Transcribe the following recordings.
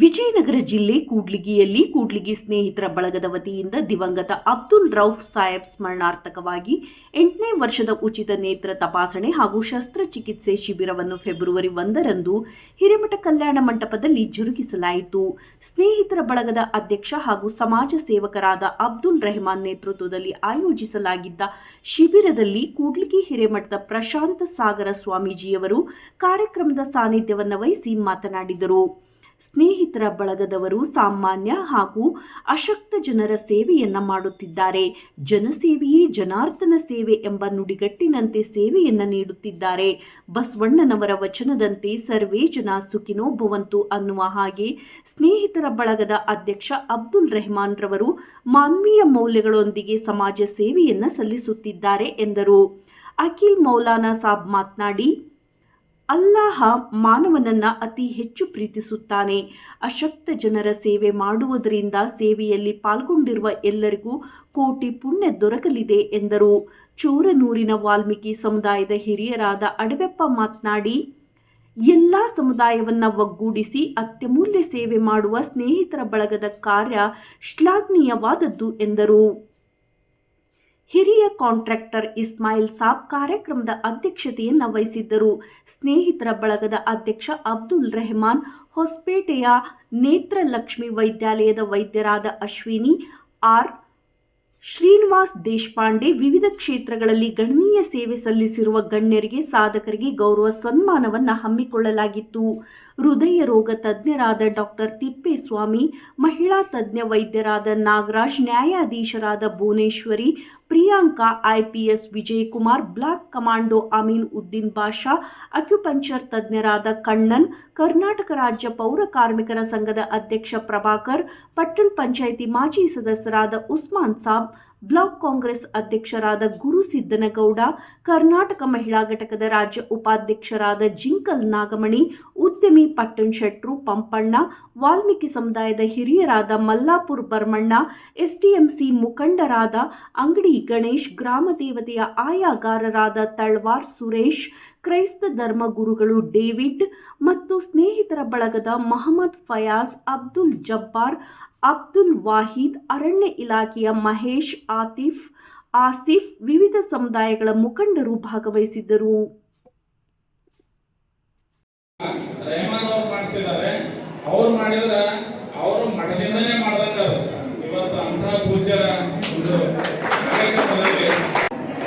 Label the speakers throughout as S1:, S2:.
S1: ವಿಜಯನಗರ ಜಿಲ್ಲೆ ಕೂಡ್ಲಿಗಿಯಲ್ಲಿ ಕೂಡ್ಲಿಗಿ ಸ್ನೇಹಿತರ ಬಳಗದ ವತಿಯಿಂದ ದಿವಂಗತ ಅಬ್ದುಲ್ ರೌಫ್ ಸಾಹೇಬ್ ಸ್ಮರಣಾರ್ಥಕವಾಗಿ ಎಂಟನೇ ವರ್ಷದ ಉಚಿತ ನೇತ್ರ ತಪಾಸಣೆ ಹಾಗೂ ಶಸ್ತ್ರಚಿಕಿತ್ಸೆ ಶಿಬಿರವನ್ನು ಫೆಬ್ರವರಿ ಒಂದರಂದು ಹಿರೇಮಠ ಕಲ್ಯಾಣ ಮಂಟಪದಲ್ಲಿ ಜರುಗಿಸಲಾಯಿತು. ಸ್ನೇಹಿತರ ಬಳಗದ ಅಧ್ಯಕ್ಷ ಹಾಗೂ ಸಮಾಜ ಸೇವಕರಾದ ಅಬ್ದುಲ್ ರೆಹಮಾನ್ ನೇತೃತ್ವದಲ್ಲಿ ಆಯೋಜಿಸಲಾಗಿದ್ದ ಶಿಬಿರದಲ್ಲಿ ಕೂಡ್ಲಿಗಿ ಹಿರೇಮಠದ ಪ್ರಶಾಂತ ಸಾಗರ ಸ್ವಾಮೀಜಿಯವರು ಕಾರ್ಯಕ್ರಮದ ಸಾನ್ನಿಧ್ಯವನ್ನು ವಹಿಸಿ ಮಾತನಾಡಿದರು. ಸ್ನೇಹಿತರ ಬಳಗದವರು ಸಾಮಾನ್ಯ ಹಾಗೂ ಅಶಕ್ತ ಜನರ ಸೇವೆಯನ್ನ ಮಾಡುತ್ತಿದ್ದಾರೆ. ಜನಸೇವೆಯೇ ಜನಾರ್ದನ ಸೇವೆ ಎಂಬ ನುಡಿಗಟ್ಟಿನಂತೆ ಸೇವೆಯನ್ನ ನೀಡುತ್ತಿದ್ದಾರೆ. ಬಸವಣ್ಣನವರ ವಚನದಂತೆ ಸರ್ವೇ ಜನ ಸುಖಿನೋ ಭವಂತು ಅನ್ನುವ ಹಾಗೆ ಸ್ನೇಹಿತರ ಬಳಗದ ಅಧ್ಯಕ್ಷ ಅಬ್ದುಲ್ ರೆಹಮಾನ್ ರವರು ಮಾನವೀಯ ಮೌಲ್ಯಗಳೊಂದಿಗೆ ಸಮಾಜ ಸೇವೆಯನ್ನ ಸಲ್ಲಿಸುತ್ತಿದ್ದಾರೆ ಎಂದರು. ಅಖಿಲ್ ಮೌಲಾನಾ ಸಾಬ್ ಮಾತನಾಡಿ ಅಲ್ಲಾಹ ಮಾನವನನ್ನ ಅತಿ ಹೆಚ್ಚು ಪ್ರೀತಿಸುತ್ತಾನೆ. ಅಶಕ್ತ ಜನರ ಸೇವೆ ಮಾಡುವುದರಿಂದ ಸೇವೆಯಲ್ಲಿ ಪಾಲ್ಗೊಂಡಿರುವ ಎಲ್ಲರಿಗೂ ಕೋಟಿ ಪುಣ್ಯ ದೊರಕಲಿದೆ ಎಂದರು. ಚೋರನೂರಿನ ವಾಲ್ಮೀಕಿ ಸಮುದಾಯದ ಹಿರಿಯರಾದ ಅಡವೆಪ್ಪ ಮಾತನಾಡಿ, ಎಲ್ಲ ಸಮುದಾಯವನ್ನ ಒಗ್ಗೂಡಿಸಿ ಅತ್ಯಮೂಲ್ಯ ಸೇವೆ ಮಾಡುವ ಸ್ನೇಹಿತರ ಬಳಗದ ಕಾರ್ಯ ಶ್ಲಾಘನೀಯವಾದದ್ದು ಎಂದರು. ಹಿರಿಯ ಕಾಂಟ್ರಾಕ್ಟರ್ ಇಸ್ಮಾಯಿಲ್ ಸಾಬ್ ಕಾರ್ಯಕ್ರಮದ ಅಧ್ಯಕ್ಷತೆಯನ್ನು ವಹಿಸಿದ್ದರು. ಸ್ನೇಹಿತರ ಬಳಗದ ಅಧ್ಯಕ್ಷ ಅಬ್ದುಲ್ ರೆಹಮಾನ್, ಹೊಸಪೇಟೆಯ ನೇತ್ರಲಕ್ಷ್ಮಿ ವೈದ್ಯಾಲಯದ ವೈದ್ಯರಾದ ಅಶ್ವಿನಿ, ಆರ್. ಶ್ರೀನಿವಾಸ್ ದೇಶಪಾಂಡೆ ವಿವಿಧ ಕ್ಷೇತ್ರಗಳಲ್ಲಿ ಗಣನೀಯ ಸೇವೆ ಸಲ್ಲಿಸಿರುವ ಗಣ್ಯರಿಗೆ ಸಾಧಕರಿಗೆ ಗೌರವ ಸನ್ಮಾನವನ್ನು ಹಮ್ಮಿಕೊಳ್ಳಲಾಗಿತ್ತು. ಹೃದಯ ರೋಗ ತಜ್ಞರಾದ ಡಾಕ್ಟರ್ ತಿಪ್ಪೇಸ್ವಾಮಿ ಮಹಿಳಾ ತಜ್ಞ ವೈದ್ಯರಾದ ನಾಗರಾಜ್ ನ್ಯಾಯಾಧೀಶರಾದ Bhuvaneshwari Priyanka IPS Vijayakumar black commando Amin Uddin Basha acupuncture ತಜ್ಞರಾದ ಕಣ್ಣನ್ ಕರ್ನಾಟಕ ರಾಜ್ಯ ಪೌರ ಕಾರ್ಮಿಕರ ಸಂಘದ ಅಧ್ಯಕ್ಷ ಪ್ರಭಾಕರ್ ಪಟ್ಟಣ ಪಂಚಾಯಿತಿ ಮಾಜಿ ಸದಸ್ಯರಾದ ಉಸ್ಮಾನ್ ಸಾಬ್ ಬ್ಲಾಕ್ ಕಾಂಗ್ರೆಸ್ ಅಧ್ಯಕ್ಷರಾದ ಗುರು ಸಿದ್ದನಗೌಡ, ಕರ್ನಾಟಕ ಮಹಿಳಾ ಘಟಕದ ರಾಜ್ಯ ಉಪಾಧ್ಯಕ್ಷರಾದ ಜಿಂಕಲ್ ನಾಗಮಣಿ, ಉದ್ಯಮಿ ಪಟ್ಟಣ್ ಶೆಟ್ರು ಪಂಪಣ್ಣ, ವಾಲ್ಮೀಕಿ ಸಮುದಾಯದ ಹಿರಿಯರಾದ ಮಲ್ಲಾಪುರ್ ಬರ್ಮಣ್ಣ, ಎಸ್ಡಿಎಂಸಿ ಮುಖಂಡರಾದ ಅಂಗಡಿ ಗಣೇಶ್, ಗ್ರಾಮ ದೇವತೆಯ ಆಯಾಗಾರರಾದ ತಳ್ವಾರ್ ಸುರೇಶ್ ಕ್ರೈಸ್ತ ಧರ್ಮ ಗುರುಗಳು ಡೇವಿಡ್ ಮತ್ತು ಸ್ನೇಹಿತರ ಬಳಗದ ಮಹಮ್ಮದ್ ಫಯಾಜ್, ಅಬ್ದುಲ್ ಜಬ್ಬಾರ್, ಅಬ್ದುಲ್ ವಾಹಿದ್, ಅರಣ್ಯ ಇಲಾಖೆಯ ಮಹೇಶ್, ಆತಿಫ್, ಆಸಿಫ್ ವಿವಿಧ ಸಮುದಾಯಗಳ ಮುಖಂಡರು ಭಾಗವಹಿಸಿದ್ದರು.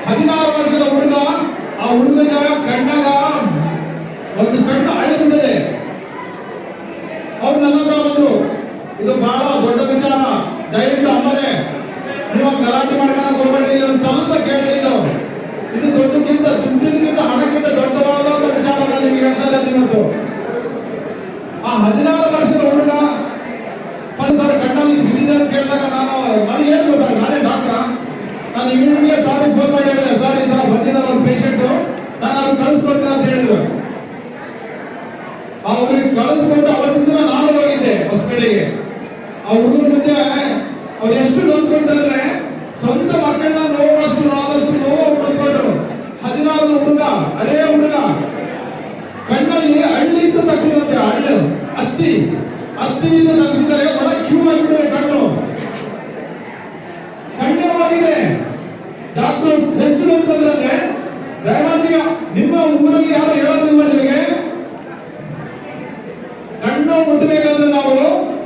S2: ಹದಿನಾರು ವರ್ಷದ ಹುಡುಗ ಹುಡುಗನ ಕಣ್ಣಾಗ ಒಂದು ಸಣ್ಣ ಅಳಿದುಂಟದೆ ಅವ್ರು ನನ್ನ ಬಂದ್ರು. ಇದು ಬಹಳ ದೊಡ್ಡ ವಿಚಾರ. ದಯವಿಟ್ಟು ಅಮ್ಮನೇ, ನೀವು ಗಲಾಟೆ ಮಾಡ್ಕೊಂಡು ಹೋಗ್ಬೇಡಿ. ಒಂದು ಸ್ವಲ್ಪ ಇದು. ದೊಡ್ಡಕ್ಕಿಂತ, ದುಡ್ಡಿನಕ್ಕಿಂತ ಹಣಕ್ಕಿಂತ ದೊಡ್ಡವಾದ ಒಂದು ವಿಚಾರ ನಾನು ನಿಮಗೆ ಹೇಳ್ತಾ ಇದ್ದೀನಿ ಇವತ್ತು. ಆ ಹದಿನಾರು ವರ್ಷದ ಹುಡುಗ ಒಂದು ಸರ್ ಕಣ್ಣಲ್ಲಿ ಬಿದ್ದಿದೆ ಅಂತ ಕೇಳಿದಾಗ ನಾನು, ನಾನೇ ನಾನು ಇಮಿಡಿಯೇಟ್ಲಿ ಸಾರಿ ಫೋನ್ ಮಾಡಿ ಹೇಳಿದೆ. ಸರ್ ಈ ತರ ಬಂದಿದ್ದಾರೆ ಒಂದು ಪೇಷಂಟ್ ನಾನು ಕಳಿಸ್ಕೊಡ್ತೀನಿ ಅಂತ ಹೇಳಿದ್ರು. ಅವ್ರಿಗೆ ಕಳಿಸ್ಕೊಟ್ಟು ಅವತ್ತಿಂದ ನಾನು ಹೋಗಿದ್ದೆ ಹಾಸ್ಪಿಟಲ್ಗೆ ಆ ಹುಡುಗರ ಮುಂದೆ ಅವ್ರು ಎಷ್ಟು ನೊಂದ್ಕೊಂಡ್ರೆ ಸ್ವಂತ ಮಕ್ಕಳನ್ನ ನೋವಷ್ಟು ಆದಷ್ಟು ನೋವು ನೊಂದ್ಕೊಂಡ್ರು ಹದಿನಾರು ಹುಡುಗ, ಅದೇ ಹುಡುಗ. ಕಣ್ಣಲ್ಲಿ ಹಳ್ಳಿಂದ ತಗ್ಸಿದಂತೆ ಹಳ್ಳು ಹತ್ತಿ, ಹತ್ತಿಯಿಂದ ತಗ್ಸಿದ್ದಾರೆ. ಮುಟ್ಟಬೇಕಂದ್ರೆ ನಾವು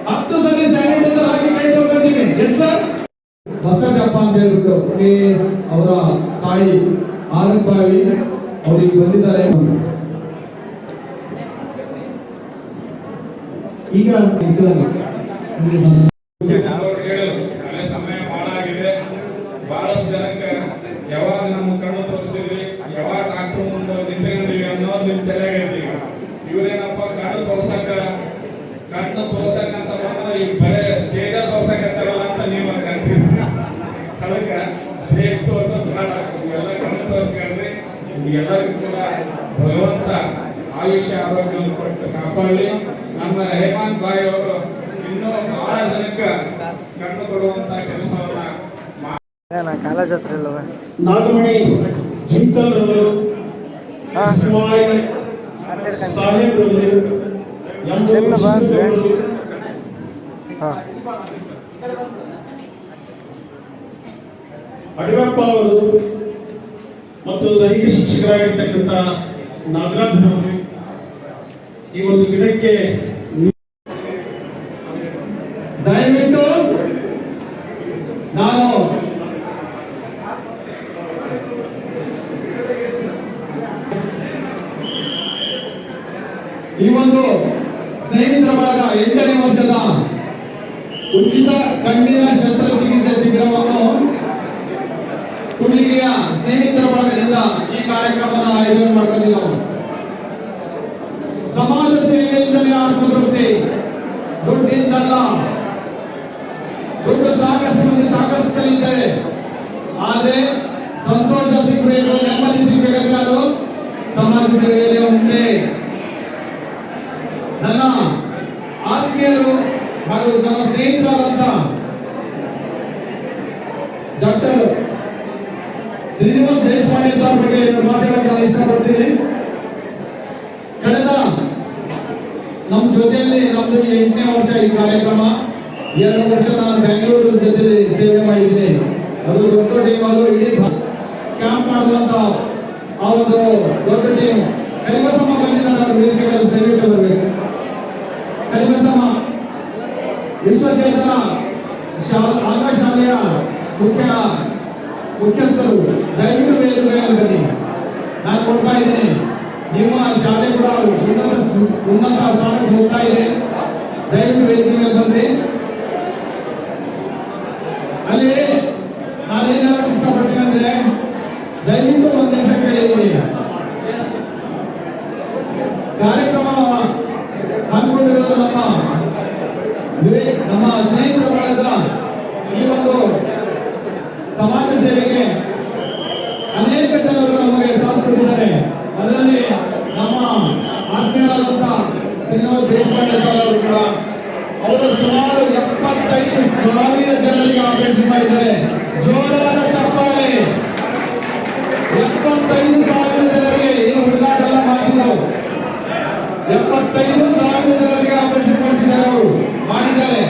S2: ಹತ್ತು ಸಲ ಸ್ಯಾನಿಟೈಸರ್ ಹಾಕಿ ಕೈ ತೊಳ್ಕೊತೀವಿ ಎಸ್ ಸರ್? ಬಸವಪ್ಪ ಅಂತ ಹೇಳ್ಬಿಟ್ಟು ಕೆ.ಎಸ್. ಅವರ ತಾಯಿ ಆರಂಭಾವಿ ಅವ್ರಿಗೆ ಬಂದಿದ್ದಾರೆ. ಈಗ ಇದ್ರಲ್ಲಿ
S3: ಅವ್ರು ಹೇಳಿದ್ರು ಅಲ್ಲೇ ಸಮಯ ಬಹಳ ಆಗಿದೆ ಬಹಳಷ್ಟು ಜನಕ್ಕೆ ಯಾವಾಗ ನಮ್ಮ ಕಣ್ಣು ತೋರಿಸಿದ್ವಿ ಯಾವಾಗ ಡಾಕ್ಟರ್ ಮುಂದೆ ನಿಂತ್ಕೊಂಡಿವಿ ಅನ್ನೋದು ನಿಮ್ ತಲೆಯಾಗೈತಿ ಈಗ ಇವ್ರೇನಪ್ಪ ಕಣ್ಣು ತೋರ್ಸಕ್ಕ ಕಣ್ಣು ತೋರ್ಸಕ್ಕ ಅಂತ ಬಂದ್ರೆ ಈಗ ಬರೇ ಸ್ಟೇಜ ತೋರ್ಸಕತ್ತಾರಲ್ಲ ಅಂತ ನೀವು ಅನ್ಕೊಂತೀರಿ ಅದಕ್ಕೆ ಸ್ಟೇಜ್ ತೋರ್ಸೋದು ಬೇಡ ನೀವೆಲ್ಲ ಕಣ್ಣು ತೋರಿಸ್ಕೊಂಡ್ರಿ ಎಲ್ಲರಿಗೂ ಕೂಡ ಭಗವಂತ ಆಯುಷ್ಯ ಆರೋಗ್ಯವನ್ನು ಕೊಟ್ಟು ಕಾಪಾಡಲಿ ನಮ್ಮ ರೇಮಾನ್ ಬಾಯಿ ಅವರು ಇನ್ನೂ ಬಹಳ ಜನಕ್ಕೆ ಕಣ್ಣು ಕೊಡುವಂತ ಕೆಲಸವನ್ನ
S4: ಕಾಲೇಜ್ ಹತ್ರ ಇಲ್ಲವ
S2: ನಾಗಮಣಿ ಜಿಂಕಲ್ ರವರು
S4: ಹಾ.
S2: ಇಸ್ಮಾಯಿಲ್
S4: ಹನ್ನೆರಡು ಗಂಟೆ
S2: ಸಾಹೇಬ್ ರವರು ಎಂ.
S4: ಚೆನ್ನ ಬಾ ಅಂದ್ರೆ.
S2: ರವರು,
S4: ಹಾಂ
S2: ಅಡಿವಪ್ಪ ಅವರು ಮತ್ತು ದೈಹಿಕ ಶಿಕ್ಷಕರಾಗಿರ್ತಕ್ಕಂಥ ನಾಗರಾಜ್ ಅವರು ಈ ಒಂದು ಗಿಡಕ್ಕೆ ದಯವಿಟ್ಟು ನಾನು ಈ ಒಂದು ಸ್ನೇಹಿತರ ಬಳಗ ಎಂಟನೇ ವರ್ಷದ ಉಚಿತ ಕಣ್ಣಿನ ಶಸ್ತ್ರಚಿಕಿತ್ಸೆ ಶಿಬಿರವನ್ನು ಕುಡ್ಲಿಗಿಯ ಸ್ನೇಹಿತರ ಬಳಗದಿಂದ ಈ ಕಾರ್ಯಕ್ರಮದ ಆಯೋಜನೆ ಮಾಡ್ಕೊಂಡಿದ್ದೀವಿ ನಾವು ಸಮಾಜ ಸೇವೆಯಿಂದಲೇ ಆತ್ಮತೃಪ್ತಿ ದುಡ್ಡಿಂದಲ್ಲ ದುಡ್ಡು ಸಾಕಷ್ಟು ಮಂದಿ ಸಾಕಷ್ಟು ಇದ್ದಾರೆ ಆದ್ರೆ ಸಂತೋಷ ಸಿಗಬೇಕು ನೆಮ್ಮದಿ ಸಿಗಬೇಕಾದ್ರೆ ಅದು ಸಮಾಜ ಸೇವೆಯಲ್ಲಿ ಉಂಟೆ ನನ್ನ ಆತ್ಮೀಯರು ಹಾಗೂ ನನ್ನ ಸ್ನೇಹಿತರಾದಂತ ಡಾಕ್ಟರ್ ಶ್ರೀನಿವಾಸ್ ದೇಶಪಾಂಡೆ ಸರ್ ಬಗ್ಗೆ ಮಾತಾಡಕ್ಕೆ ನಾನು ಇಷ್ಟಪಡ್ತೀನಿ. ಕಳೆದ ನಮ್ಮ ಜೊತೆಯಲ್ಲಿ ನಮ್ದು ಎಂಟನೇ ವರ್ಷ ಈ ಕಾರ್ಯಕ್ರಮ. ಎರಡು ವರ್ಷ ನಾನು ಬೆಂಗಳೂರು ಜೊತೆ ಸೇವೆ ಮಾಡಿದ್ದೀನಿ ಅದು ದೊಡ್ಡ ಟೀಮ್ ಅದು, ಇಡೀ ಕ್ಯಾಂಪ್ ಮಾಡುವಂತ ಆ ಒಂದು ದೊಡ್ಡ ಟೀಮ್ ಕೈವಸಮ್ಮ ಬಂದಿದ್ದ ನಾನು ವೇದಿಕೆಗಳಲ್ಲಿ ದಯವಿಟ್ಟು ಬರಬೇಕು ವಿಶ್ವಚೇತನ ಆಗ ಶಾಲೆಯ ಮುಖ್ಯ ಮುಖ್ಯಸ್ಥರು, ದಯವಿಟ್ಟು ವೇದಿಕೆಯಲ್ಲಿ ಬನ್ನಿ ನಾನು ಕೊಡ್ತಾ ಇದ್ದೀನಿ. ನಿಮ್ಮ ಶಾಲೆ ಕೂಡ ಉನ್ನತ ಉನ್ನತ ಸ್ಥಾನಕ್ಕೆ ಹೋಗ್ತಾ ಇದೆ. ದಯವಿಟ್ಟು ವೇದಿಕೆಯಲ್ಲಿ ಬನ್ನಿ ಅಲ್ಲಿ ನಾನೇನಾದ್ರು ಇಷ್ಟಪಡ್ತೀನಿ ಅಂದ್ರೆ ದಯವಿಟ್ಟು ಒಂದು ನಿಮಿಷ ಕೇಳಿದ್ದೀನಿ ಕಾರ್ಯಕ್ರಮ ಹಮ್ಮಿಕೊಂಡಿರೋದು ನಮ್ಮ ವಿವೇಕ್, ನಮ್ಮ ಸ್ನೇಹಿತರ ಬಳಗದ ಈ ಒಂದು ಸಮಾಜ ಸೇವೆಗೆ ಅನೇಕ ಜನರು ನಮಗೆ ಸಾಥ್ ಕೊಟ್ಟಿದ್ದಾರೆ ಅದರಲ್ಲಿ ನಮ್ಮ ಆತ್ಮೀಯರಾದಂತಹ ದೇಶಪಾಂಡೆ ಸರ್ ಅವರು ಕೂಡ ಅವರು ಸುಮಾರು ಎಪ್ಪತ್ತೈದು ಸಾವಿರ ಜನರಿಗೆ ಆಪರೇಷನ್ ಮಾಡಿದ್ದಾರೆ. ಜೋರಾದ ಚಪ್ಪಾಳೆ. ಎಪ್ಪತ್ತೈದು ಸಾವಿರ ಜನರಿಗೆ ಏನು ಹುಡುಗಾಟ ಎಲ್ಲ ಮಾಡಿದ್ರು. ಎಪ್ಪತ್ತೈದು ಸಾವಿರ ಜನರಿಗೆ ಆಪರೇಷನ್ ಮಾಡಿದ್ದಾರೆ ಅವರು. ಮಾಡಿದ್ದಾರೆ.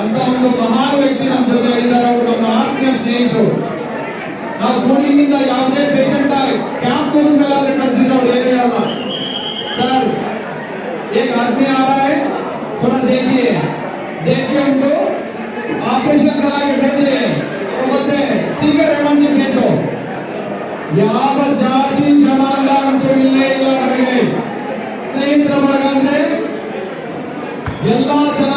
S2: ಅಂತ ಒಂದು ಮಹಾನ್ ವ್ಯಕ್ತಿ ನಮ್ಮ ಜೊತೆ ಇದ್ದಾರೆ ಅವರು. ನಾವು ಕೂಡಿನಿಂದ ಯಾವುದೇ ಪೇಷಂಟ್ ಕ್ಯಾಂಪ್ ಮೇಲಾದ್ರೆ ಕಳಿಸಿದ್ರೆ ಅವ್ರು ಏನು ಹೇಳಲ್ಲ सर एक आदमी आ रहा है थोड़ा देखिए देख के उनको ऑपरेशन करा के भेज दिए वो बोलते हैं ठीक है रमन जी भेजो यहाँ पर ಜಾತಿ ಜನಾಂಗ ಅಂತೂ ಇಲ್ಲೇ ಇಲ್ಲ ನಮಗೆ ಸ್ನೇಹಿತರ ಬಳಗ ಅಂದ್ರೆ ಎಲ್ಲಾ ಜನಾಂಗ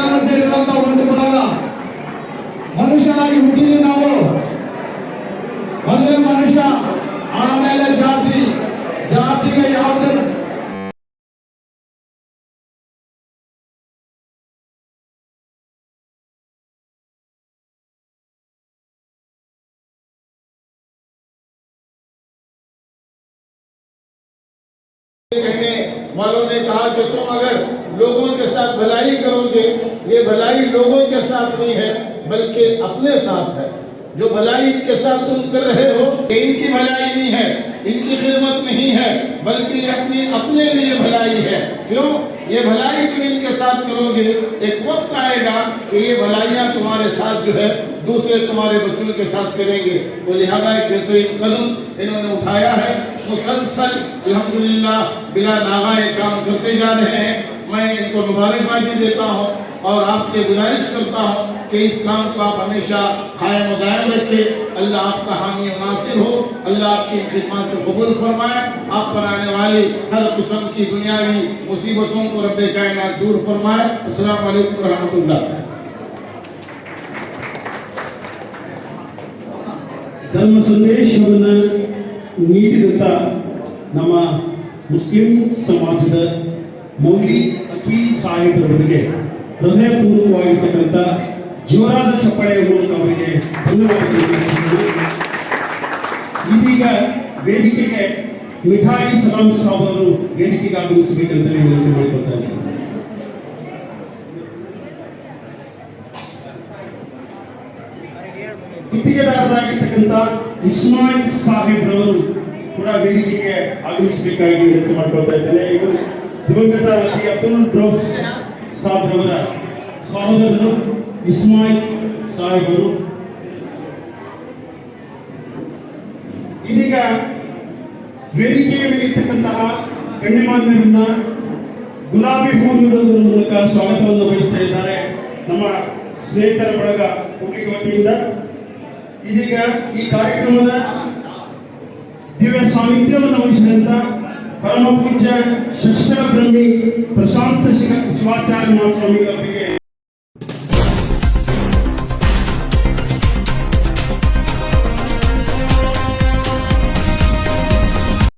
S2: والوں نے کہا کہ تم اگر لوگوں کے ساتھ بھلائی کرو گے،
S5: یہ بھلائی لوگوں کے ساتھ نہیں ہے، بلکہ اپنے ساتھ ہے۔ جو بھلائی ان کے ساتھ تم کر رہے ہو کہ ان کی بھلائی نہیں ہے، ان کی خدمت نہیں ہے، بلکہ یہ اپنی، اپنے لیے بھلائی ہے۔ کیوں؟ یہ بھلائی تم ان کے ساتھ کرو گے۔ ایک وقت آئے گا کہ یہ بھلائیاں تمہارے ساتھ جو ہے دوسرے تمہارے بچوں کے ساتھ کریں گے۔ تو لہذا ایک بہترین قدم انہوں نے اٹھایا ہے۔ مسلسل الحمدللہ بلا ناغائے کام کرتے جا رہے ہیں۔ میں ان کو مبارکبادی دیتا ہوں اور آپ سے گزارش کرتا ہوں کہ اس کام کو آپ ہمیشہ قائم و دائم رکھیں۔ اللہ آپ کا حامی ناصر ہو۔ اللہ آپ کی خدمات کو قبول فرمائے۔ آپ پر آنے والی ہر قسم کی دنیاوی مصیبتوں کو رب کائنات دور فرمائے۔ السلام علیکم ورحمۃ اللہ۔
S2: ಧರ್ಮ ಸಂದೇಶವನ್ನು ನೀಡಿದಂಥ ನಮ್ಮ ಮುಸ್ಲಿಂ ಸಮಾಜದ ಮೌಲಿ ಅತಿ ಸಾಹೇಬರವರಿಗೆ ಹೃದಯಪೂರ್ವಕವಾಗಿರ್ತಕ್ಕಂಥ ಜೋರಾದ ಚಪ್ಪಳೆಯ ಮೂಲಕ ಅವರಿಗೆ ಇದೀಗ ವೇದಿಕೆಗೆ ಮಿಠಾಯಿ ಸಲಾಂ ಸಾಬ್ ಅವರು ವೇದಿಕೆಗೆ ಆಗಮಿಸಬೇಕಂತ ವಿನಂತಿ ಮಾಡಿಕೊಳ್ತಾ ಇದ್ದೀನಿ ಗುತ್ತಿಗೆದಾರರಾಗಿರ್ತಕ್ಕಂಥ ಇಸ್ಮಾಯಿಲ್ ಸಾಹೇಬ್ ರವರು ಕೂಡ ವೇದಿಕೆಗೆ ಆಗಮಿಸಬೇಕಾಗಿ ವಿನಂತಿ ಮಾಡ್ಕೊಳ್ತಾ ಇದ್ದೇನೆ ಇವರು ದಿವಂಗತ ಶ್ರೀ ಅಬ್ದುಲ್ ಡ್ರೋಫ್ ಸಾಹೇಬ್ರವರ
S6: ಸಹೋದರರು ಇಸ್ಮಾಯಿಲ್ ಸಾಹೇಬರು. ಇದೀಗ ವೇದಿಕೆಯ ಮೇಲಿರ್ತಕ್ಕಂತಹ ಗಣ್ಯಮಾನ್ಯರನ್ನ ಗುಲಾಬಿ ಹೂ ನೀಡುವುದರ ಮೂಲಕ ಸ್ವಾಗತವನ್ನು ಬಯಸ್ತಾ ಇದ್ದಾರೆ. ನಮ್ಮ ಸ್ನೇಹಿತರ ಬಳಗ ಹುಡುಗಿ ವತಿಯಿಂದ ಇದೀಗ ಈ ಕಾರ್ಯಕ್ರಮದ ದಿವ್ಯ ಸಾನ್ನಿಧ್ಯವನ್ನು ವಹಿಸಿದಂತ ಪರಮ ಪೂಜ್ಯ ಶಸ್ತ್ರ ಬ್ರಹ್ಮಿ ಪ್ರಶಾಂತ ಶಿವ ಶಿವಾಚಾರ್ಯ ಮಹಾಸ್ವಾಮಿಗಳವರಿಗೆ